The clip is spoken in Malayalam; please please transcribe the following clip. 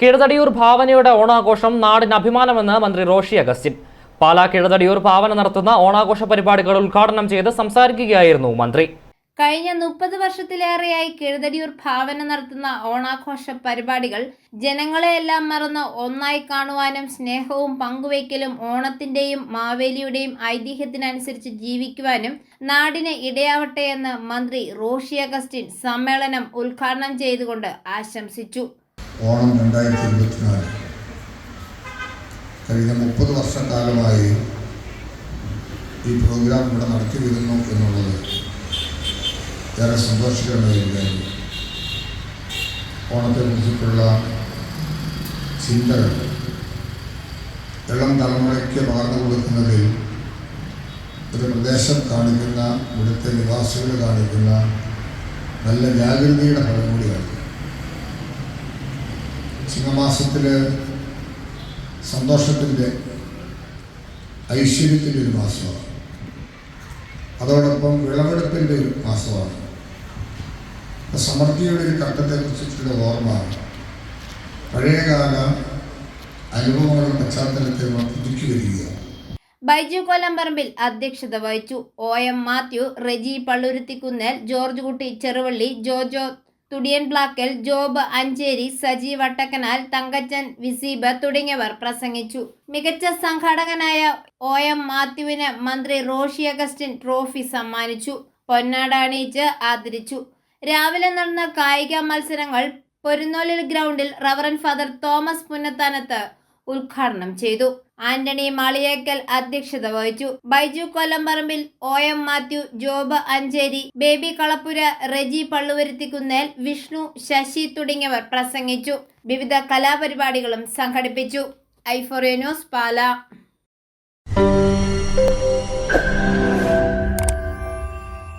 കീഴതടിയൂർ ഭാവനയുടെ ഓണാഘോഷം നാടിന് അഭിമാനമെന്ന് മന്ത്രി റോഷി അഗസ്റ്റിൻ. പാലാ കിഴതടിയൂർ ഭാവന നടത്തുന്ന ഓണാഘോഷ പരിപാടികൾ ഉദ്ഘാടനം ചെയ്ത് സംസാരിക്കുകയായിരുന്നു മന്ത്രി. കഴിഞ്ഞ മുപ്പത് വർഷത്തിലേറെയായി കിഴതടിയൂർ ഭാവന നടത്തുന്ന ഓണാഘോഷ പരിപാടികൾ ജനങ്ങളെയെല്ലാം മറന്ന് ഒന്നായി കാണുവാനും സ്നേഹവും പങ്കുവയ്ക്കലും ഓണത്തിന്റെയും മാവേലിയുടെയും ഐതിഹ്യത്തിനനുസരിച്ച് ജീവിക്കുവാനും നാടിന് ഇടയാവട്ടെ എന്ന് മന്ത്രി റോഷി അഗസ്റ്റിൻ സമ്മേളനം ഉദ്ഘാടനം ചെയ്തുകൊണ്ട് ആശംസിച്ചു. ഓണം രണ്ടായിരത്തി ഇരുപത്തിനാല് കഴിഞ്ഞ മുപ്പത് വർഷക്കാലമായി ഈ പ്രോഗ്രാം ഇവിടെ നടത്തി വരുന്നു എന്നുള്ളത് ഏറെ സന്തോഷിക്കേണ്ട ഒരു കാര്യം ഓണത്തെക്കുറിച്ചിട്ടുള്ള ചിന്തകൾ ഇളം തലമുറയ്ക്ക് പകർന്നു കൊടുക്കുന്നതിൽ ഒരു പ്രദേശം കാണിക്കുന്ന ഇവിടുത്തെ നിവാസികൾ കാണിക്കുന്ന നല്ല ജാഗ്രതയുടെ ഫലം കൂടിയാണ്. ചിങ്ങമാസത്തിൽ സന്തോഷത്തിന്റെ ഐശ്വര്യത്തിന്റെ ഒരു മാസമാണ്. അതോടൊപ്പം വിളവെടുപ്പിന്റെ ഒരു മാസമാണ്. സമൃദ്ധിയുടെ ഒരു ഘട്ടത്തെക്കുറിച്ചിട്ടുള്ള ഓർമ്മ പഴയകാല അനുഭവങ്ങളുടെ പശ്ചാത്തലത്തെ പുതുക്കി വരികയാണ് ബൈജു കൊല്ലംപറമ്പിൽ അധ്യക്ഷത വഹിച്ചു. ഒ എം മാത്യു റെജി പള്ളുരുത്തിക്കുന്നേൽ ജോർജ് കുട്ടി ചെറുവള്ളി ജോജോ തുടിയൻ ബ്ലാക്കൽ ജോബ് അഞ്ചേരി സജി വട്ടക്കനാൽ തങ്കച്ചൻ വിസീബ് തുടങ്ങിയവർ പ്രസംഗിച്ചു. മികച്ച സംഘാടകനായ ഒ എം മാത്യുവിന് മന്ത്രി റോഷി അഗസ്റ്റിൻ ട്രോഫി സമ്മാനിച്ചു. പൊന്നാട ആദരിച്ചു. രാവിലെ നടന്ന കായിക മത്സരങ്ങൾ പൊരുന്നോലിൽ ഗ്രൗണ്ടിൽ റവറൻ ഫാദർ തോമസ് പുന്നത്താനത്ത് ഉദ്ഘാടനം ചെയ്തു. ആന്റണി മാളിയേക്കൽ അധ്യക്ഷത വഹിച്ചു. ബൈജു കൊല്ലംപറമ്പിൽ ഒ എം മാത്യു ജോബ് അഞ്ചേരി ബേബി കളപ്പുര റെജി പള്ളുവരുത്തിക്കുന്നേൽ വിഷ്ണു ശശി തുടങ്ങിയവർ പ്രസംഗിച്ചു. വിവിധ കലാപരിപാടികളും സംഘടിപ്പിച്ചു. ഐഫോറിയ ന്യൂസ് പാല.